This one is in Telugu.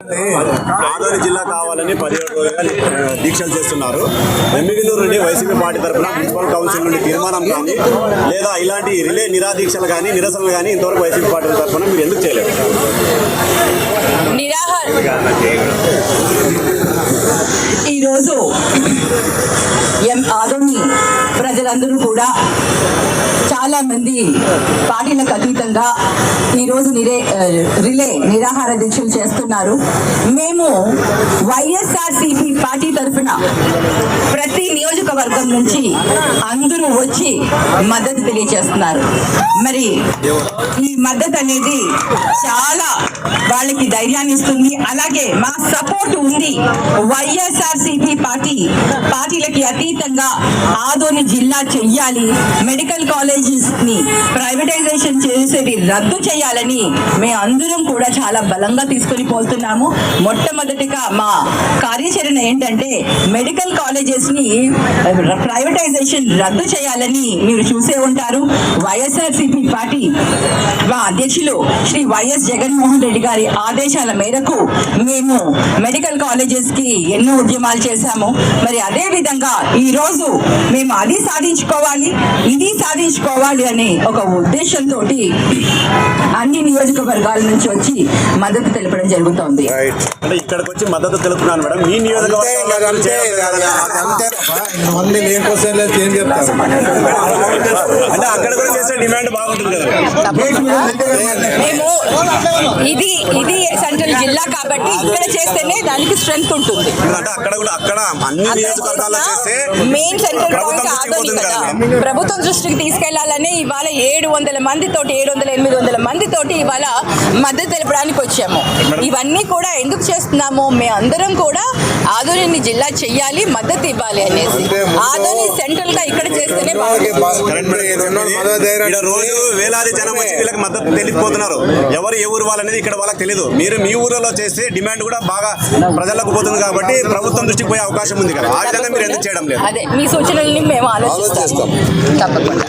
ఆదోని జిల్లా కావాలని పదిహేడు రోజులుగా దీక్షలు చేస్తున్నారు. ఎమ్మిగినూరు నుండి వైసీపీ పార్టీ తరఫున మున్సిపల్ కౌన్సిల్ నుండి తీర్మానం కానీ లేదా ఇలాంటి రిలే నిరాదీక్షలు కానీ నిరసనలు కానీ ఇంతవరకు వైసీపీ పార్టీ తరఫున మీరు ఎందుకు చేయలేదు? ఈరోజు ఎం ఆదోని ప్రజలందరూ కూడా మంది పార్టీలకు అతీతంగా ఈరోజు నిరే రిలే నిరాహార దీక్షలు చేస్తున్నారు. మేము వైఎస్ఆర్సీపీ నుంచి అందరూ వచ్చి మద్దతు తెలియజేస్తున్నారు. మరి ఈ మద్దతు అనేది చాలా వాళ్ళకి ధైర్యాన్ని ఇస్తుంది. అలాగే మా సపోర్ట్ ఉంది. వైఎస్ఆర్సీపీ పార్టీ పార్టీలకి అతీతంగా ఆదోని జిల్లా చెయ్యాలి. మెడికల్ కాలేజెస్ని ప్రైవేటైజేషన్ చేసేది రద్దు చేయాలని మేము అందరం కూడా చాలా బలంగా తీసుకొని పోతున్నాము. మొట్టమొదటిగా మా కార్యాచరణ ఏంటంటే మెడికల్ కాలేజెస్ని ప్రైవేటైజేషన్ రద్దు చేయాలని మీరు చూసే ఉంటారు. వైఎస్ఆర్సీపీ పార్టీ అధ్యక్షులు శ్రీ వైఎస్ జగన్మోహన్ రెడ్డి గారి ఆదేశాల మేరకు మేము మెడికల్ కాలేజెస్కి ఎన్నో ఉద్యమాలు చేశాము. మరి అదే విధంగా ఈ రోజు మేము అది సాధించుకోవాలి ఇది సాధించుకోవాలి అనే ఒక ఉద్దేశంతో అన్ని నియోజకవర్గాల నుంచి వచ్చి మద్దతు తెలపడం జరుగుతోంది. అంటే ఇక్కడికి వచ్చి మద్దతు తెలుపుతున్నాను మేడం. మీ అంతే డిమాండ్ బాగుంటుంది కదా. మేము ఇది ఇది సెంట్రల్ జిల్లా కాబట్టి ఇక్కడ చేస్తేనే దానికి స్ట్రెంగ్త్ ఉంటుంది. అంటే అక్కడ కూడా అక్కడ అన్ని నియోజకవర్గాల్లో చేస్తే మెయిన్ సెంటర్ ప్రభుత్వం పాయింట్ కదా. ప్రభుత్వం దృష్టికి తీసుకెళ్ళాలని ఇవాళ ఏడు వందల మంది తోటి ఏడు వందల ఎనిమిది వందల మంది తోటి ఇవాళ మద్దతు తెలపడానికి వచ్చాము. ఇవన్నీ కూడా ఎందుకు చేస్తున్నాము మేము అందరం కూడా ఆదోని జిల్లా చెయ్యాలి మద్దతు ఇవ్వాలి అనేసి. ఆదోని రోజు వేలాది జనం వచ్చి వీళ్ళకి మద్దతు తెలియకపోతున్నారు. ఎవరు ఏ ఊరు వాళ్ళనేది ఇక్కడ వాళ్ళకి తెలియదు మీరు మీ ఊరిలో చేస్తే డిమాండ్ కూడా బాగా ప్రజలకు పోతుంది కాబట్టి ప్రభుత్వం దృష్టికి పోయే అవకాశం ఉంది కదా. ఆ విధంగా మీరు ఎందుకు చేయడం లేదు? అదే మీ సూచనల్ని మేము ఆలోచిస్తాం. తప్పకుండా.